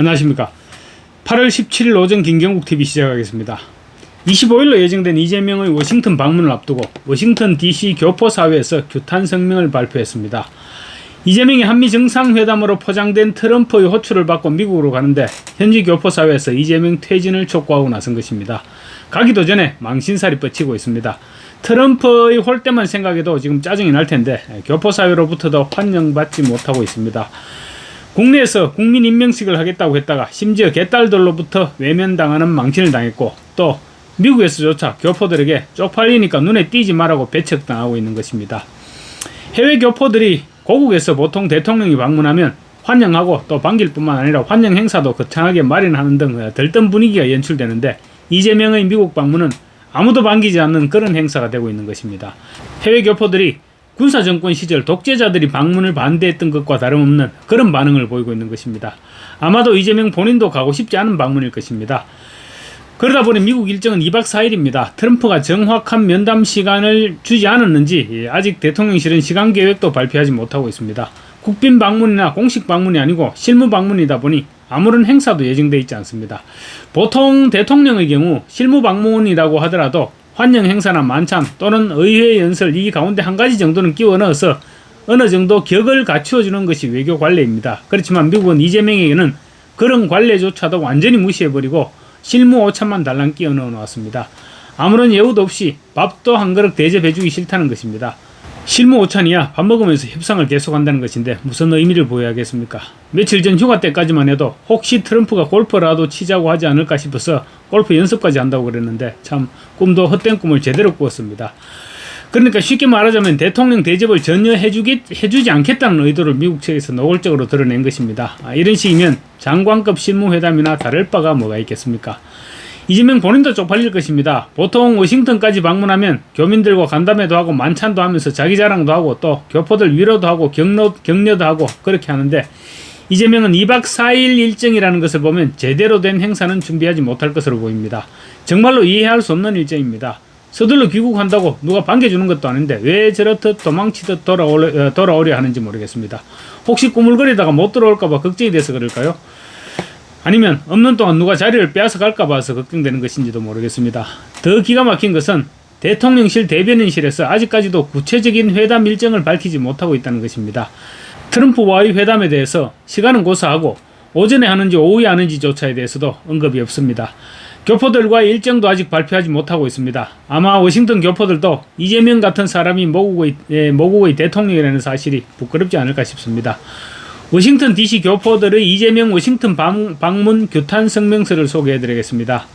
안녕하십니까. 8월 17일 오전 김경국 TV 시작하겠습니다. 25일로 예정된 이재명의 워싱턴 방문을 앞두고 워싱턴 DC 교포사회에서 규탄 성명을 발표했습니다. 이재명이 한미 정상회담으로 포장된 트럼프의 호출을 받고 미국으로 가는데 현지 교포사회에서 이재명 퇴진을 촉구하고 나선 것입니다. 가기도 전에 망신살이 뻗치고 있습니다. 트럼프의 홀 때만 생각해도 지금 짜증이 날 텐데 교포사회로부터도 환영받지 못하고 있습니다. 국내에서 국민 임명식을 하겠다고 했다가 심지어 개딸들로부터 외면당하는 망신을 당했고 또 미국에서조차 교포들에게 쪽팔리니까 눈에 띄지 말라고 배척당하고 있는 것입니다. 해외 교포들이 고국에서 보통 대통령이 방문하면 환영하고 또 반길 뿐만 아니라 환영 행사도 거창하게 마련하는 등 들뜬 분위기가 연출되는데 이재명의 미국 방문은 아무도 반기지 않는 그런 행사가 되고 있는 것입니다. 해외 교포들이 군사 정권 시절 독재자들이 방문을 반대했던 것과 다름없는 그런 반응을 보이고 있는 것입니다. 아마도 이재명 본인도 가고 싶지 않은 방문일 것입니다. 그러다 보니 미국 일정은 2박 4일입니다. 트럼프가 정확한 면담 시간을 주지 않았는지 예, 아직 대통령실은 시간 계획도 발표하지 못하고 있습니다. 국빈 방문이나 공식 방문이 아니고 실무 방문이다 보니 아무런 행사도 예정돼 있지 않습니다. 보통 대통령의 경우 실무 방문이라고 하더라도 환영 행사나 만찬 또는 의회 연설 이 가운데 한 가지 정도는 끼워 넣어서 어느 정도 격을 갖추어 주는 것이 외교 관례입니다. 그렇지만 미국은 이재명에게는 그런 관례조차도 완전히 무시해버리고 실무 오찬만 달랑 끼워 넣어 놓았습니다. 아무런 예우도 없이 밥도 한 그릇 대접해주기 싫다는 것입니다. 실무 오찬이야 밥 먹으면서 협상을 계속한다는 것인데 무슨 의미를 보여야겠습니까? 며칠 전 휴가 때까지만 해도 혹시 트럼프가 골프라도 치자고 하지 않을까 싶어서 골프 연습까지 한다고 그랬는데 참 꿈도 헛된 꿈을 제대로 꾸었습니다. 그러니까 쉽게 말하자면 대통령 대접을 전혀 해주기, 해주지 않겠다는 의도를 미국 측에서 노골적으로 드러낸 것입니다. 아, 이런 식이면 장관급 실무회담이나 다를 바가 뭐가 있겠습니까? 이재명 본인도 쪽팔릴 것입니다. 보통 워싱턴까지 방문하면 교민들과 간담회도 하고 만찬도 하면서 자기 자랑도 하고 또 교포들 위로도 하고 격려, 격려도 하고 그렇게 하는데 이재명은 2박 4일 일정이라는 것을 보면 제대로 된 행사는 준비하지 못할 것으로 보입니다. 정말로 이해할 수 없는 일정입니다. 서둘러 귀국한다고 누가 반겨주는 것도 아닌데 왜 저렇듯 도망치듯 돌아오려, 어, 돌아오려 하는지 모르겠습니다. 혹시 꾸물거리다가 못 들어올까봐 걱정이 돼서 그럴까요? 아니면 없는 동안 누가 자리를 빼앗아 갈까 봐서 걱정되는 것인지도 모르겠습니다. 더 기가 막힌 것은 대통령실 대변인실에서 아직까지도 구체적인 회담 일정을 밝히지 못하고 있다는 것입니다. 트럼프와의 회담에 대해서 시간은 고사하고 오전에 하는지 오후에 하는지조차에 대해서도 언급이 없습니다. 교포들과의 일정도 아직 발표하지 못하고 있습니다. 아마 워싱턴 교포들도 이재명 같은 사람이 모국의, 예, 모국의 대통령이라는 사실이 부끄럽지 않을까 싶습니다. 워싱턴 DC 교포들의 이재명 워싱턴 방, 방문 규탄 성명서를 소개해드리겠습니다.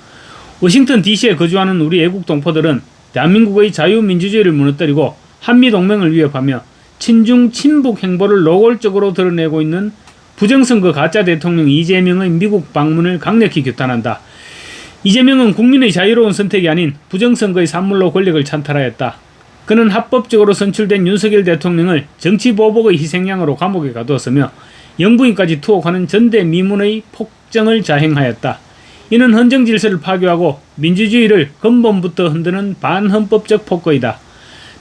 워싱턴 DC에 거주하는 우리 애국 동포들은 대한민국의 자유민주주의를 무너뜨리고 한미동맹을 위협하며 친중 친북 행보를 노골적으로 드러내고 있는 부정선거 가짜 대통령 이재명의 미국 방문을 강력히 규탄한다. 이재명은 국민의 자유로운 선택이 아닌 부정선거의 산물로 권력을 찬탈하였다. 그는 합법적으로 선출된 윤석열 대통령을 정치 보복의 희생양으로 감옥에 가두었으며 영부인까지 투옥하는 전대미문의 폭정을 자행하였다. 이는 헌정 질서를 파괴하고 민주주의를 근본부터 흔드는 반헌법적 폭거이다.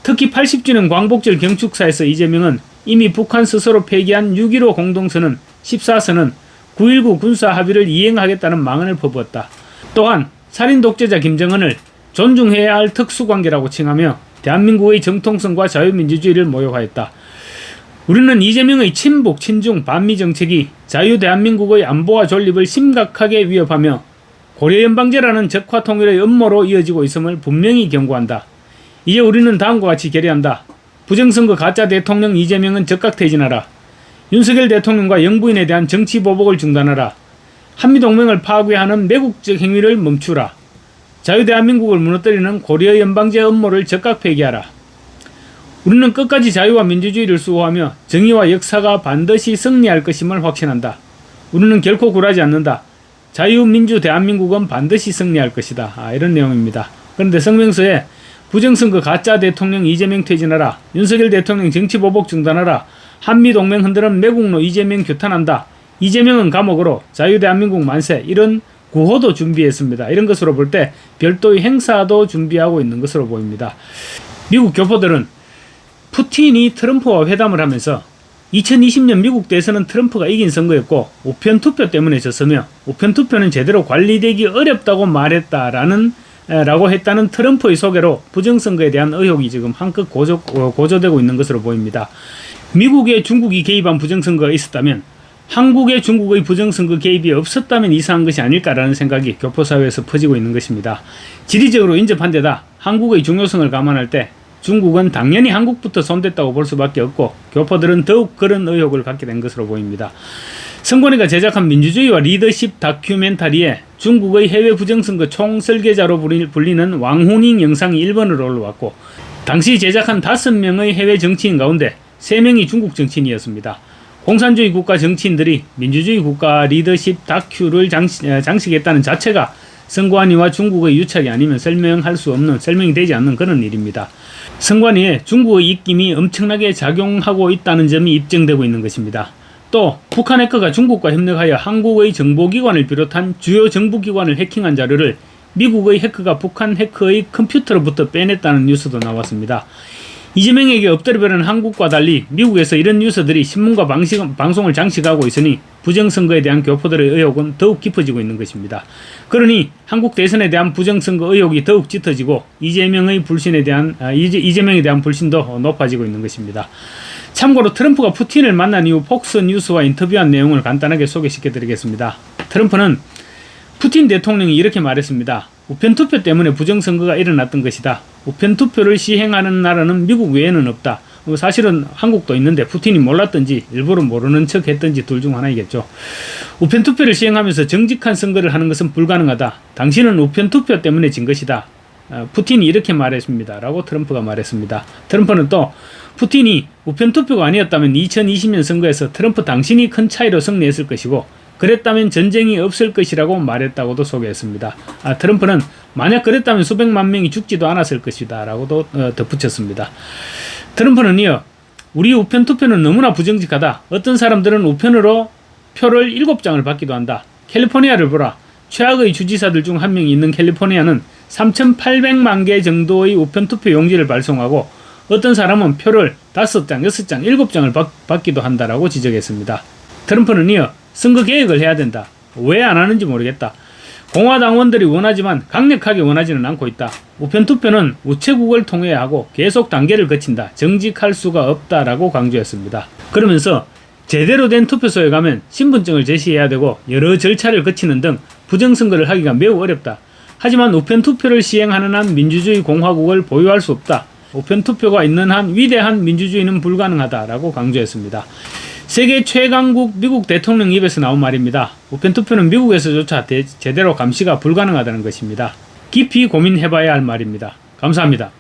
특히 80주년 광복절 경축사에서 이재명은 이미 북한 스스로 폐기한 6.15 공동선언 14선언 9.19 군사 합의를 이행하겠다는 망언을 퍼부었다. 또한 살인 독재자 김정은을 존중해야 할 특수관계라고 칭하며 대한민국의 정통성과 자유민주주의를 모욕하였다. 우리는 이재명의 친북, 친중, 반미 정책이 자유 대한민국의 안보와 존립을 심각하게 위협하며 고려연방제라는 적화 통일의 음모로 이어지고 있음을 분명히 경고한다. 이제 우리는 다음과 같이 결의한다. 부정선거 가짜 대통령 이재명은 즉각 퇴진하라. 윤석열 대통령과 영부인에 대한 정치 보복을 중단하라. 한미동맹을 파괴하는 매국적 행위를 멈추라. 자유대한민국을 무너뜨리는 고려 연방제 음모를 즉각 폐기하라. 우리는 끝까지 자유와 민주주의를 수호하며 정의와 역사가 반드시 승리할 것임을 확신한다. 우리는 결코 굴하지 않는다. 자유민주 대한민국은 반드시 승리할 것이다. 아, 이런 내용입니다. 그런데 성명서에 부정선거 가짜 대통령 이재명 퇴진하라. 윤석열 대통령 정치보복 중단하라. 한미동맹 흔드는 매국노 이재명 규탄한다. 이재명은 감옥으로 자유대한민국 만세 이런 구호도 준비했습니다. 이런 것으로 볼 때 별도의 행사도 준비하고 있는 것으로 보입니다. 미국 교포들은 푸틴이 트럼프와 회담을 하면서 2020년 미국 대선은 트럼프가 이긴 선거였고 우편 투표 때문에 졌으며 우편 투표는 제대로 관리되기 어렵다고 말했다라는 에, 라고 했다는 트럼프의 소개로 부정선거에 대한 의혹이 지금 한껏 고조, 어, 고조되고 있는 것으로 보입니다. 미국에 중국이 개입한 부정선거가 있었다면 한국에 중국의 부정선거 개입이 없었다면 이상한 것이 아닐까라는 생각이 교포사회에서 퍼지고 있는 것입니다. 지리적으로 인접한 데다 한국의 중요성을 감안할 때 중국은 당연히 한국부터 손댔다고 볼 수밖에 없고 교포들은 더욱 그런 의혹을 갖게 된 것으로 보입니다. 선관위가 제작한 민주주의와 리더십 다큐멘터리에 중국의 해외 부정선거 총설계자로 불리- 불리는 왕훈잉 영상이 1번으로 올라왔고 당시 제작한 5명의 해외 정치인 가운데 3명이 중국 정치인이었습니다. 공산주의 국가 정치인들이 민주주의 국가 리더십 다큐를 장식, 에, 장식했다는 자체가 선관위와 중국의 유착이 아니면 설명할 수 없는 설명이 되지 않는 그런 일입니다. 선관위에 중국의 입김이 엄청나게 작용하고 있다는 점이 입증되고 있는 것입니다. 또 북한 해커가 중국과 협력하여 한국의 정보기관을 비롯한 주요 정부기관을 해킹한 자료를 미국의 해커가 북한 해커의 컴퓨터로부터 빼냈다는 뉴스도 나왔습니다. 이재명에게 엎드려버리는 한국과 달리 미국에서 이런 뉴스들이 신문과 방식, 방송을 장식하고 있으니 부정선거에 대한 교포들의 의혹은 더욱 깊어지고 있는 것입니다. 그러니 한국 대선에 대한 부정선거 의혹이 더욱 짙어지고 이재명의 불신에 대한 아, 이재, 이재명에 대한 불신도 높아지고 있는 것입니다. 참고로 트럼프가 푸틴을 만난 이후 폭스 뉴스와 인터뷰한 내용을 간단하게 소개시켜 드리겠습니다. 트럼프는 푸틴 대통령이 이렇게 말했습니다. 우편 투표 때문에 부정선거가 일어났던 것이다. 우편 투표를 시행하는 나라는 미국 외에는 없다. 뭐 사실은 한국도 있는데 푸틴이 몰랐든지 일부러 모르는 척 했든지 둘 중 하나이겠죠. 우편 투표를 시행하면서 정직한 선거를 하는 것은 불가능하다. 당신은 우편 투표 때문에 진 것이다. 아, 푸틴이 이렇게 말했습니다. 라고 트럼프가 말했습니다. 트럼프는 또 푸틴이 우편 투표가 아니었다면 2020년 선거에서 트럼프 당신이 큰 차이로 승리했을 것이고 그랬다면 전쟁이 없을 것이라고 말했다고도 소개했습니다. 아, 트럼프는 만약 그랬다면 수백만 명이 죽지도 않았을 것이다 라고도 어, 덧붙였습니다. 트럼프는 이어 우리 우편 투표는 너무나 부정직하다. 어떤 사람들은 우편으로 표를 7장을 받기도 한다. 캘리포니아를 보라. 최악의 주지사들 중 한 명이 있는 캘리포니아는 3,800만 개 정도의 우편 투표 용지를 발송하고 어떤 사람은 표를 5장, 6장, 7장을 받, 받기도 한다라고 지적했습니다. 트럼프는 이어 선거 개혁을 해야 된다. 왜 안 하는지 모르겠다. 공화당원들이 원하지만 강력하게 원하지는 않고 있다. 우편 투표는 우체국을 통해야 하고 계속 단계를 거친다. 정직할 수가 없다라고 강조했습니다. 그러면서 제대로 된 투표소에 가면 신분증을 제시해야 되고 여러 절차를 거치는 등 부정선거를 하기가 매우 어렵다. 하지만 우편 투표를 시행하는 한 민주주의 공화국을 보유할 수 없다. 우편 투표가 있는 한 위대한 민주주의는 불가능하다라고 강조했습니다. 세계 최강국 미국 대통령 입에서 나온 말입니다. 우편 투표는 미국에서조차 대- 제대로 감시가 불가능하다는 것입니다. 깊이 고민해봐야 할 말입니다. 감사합니다.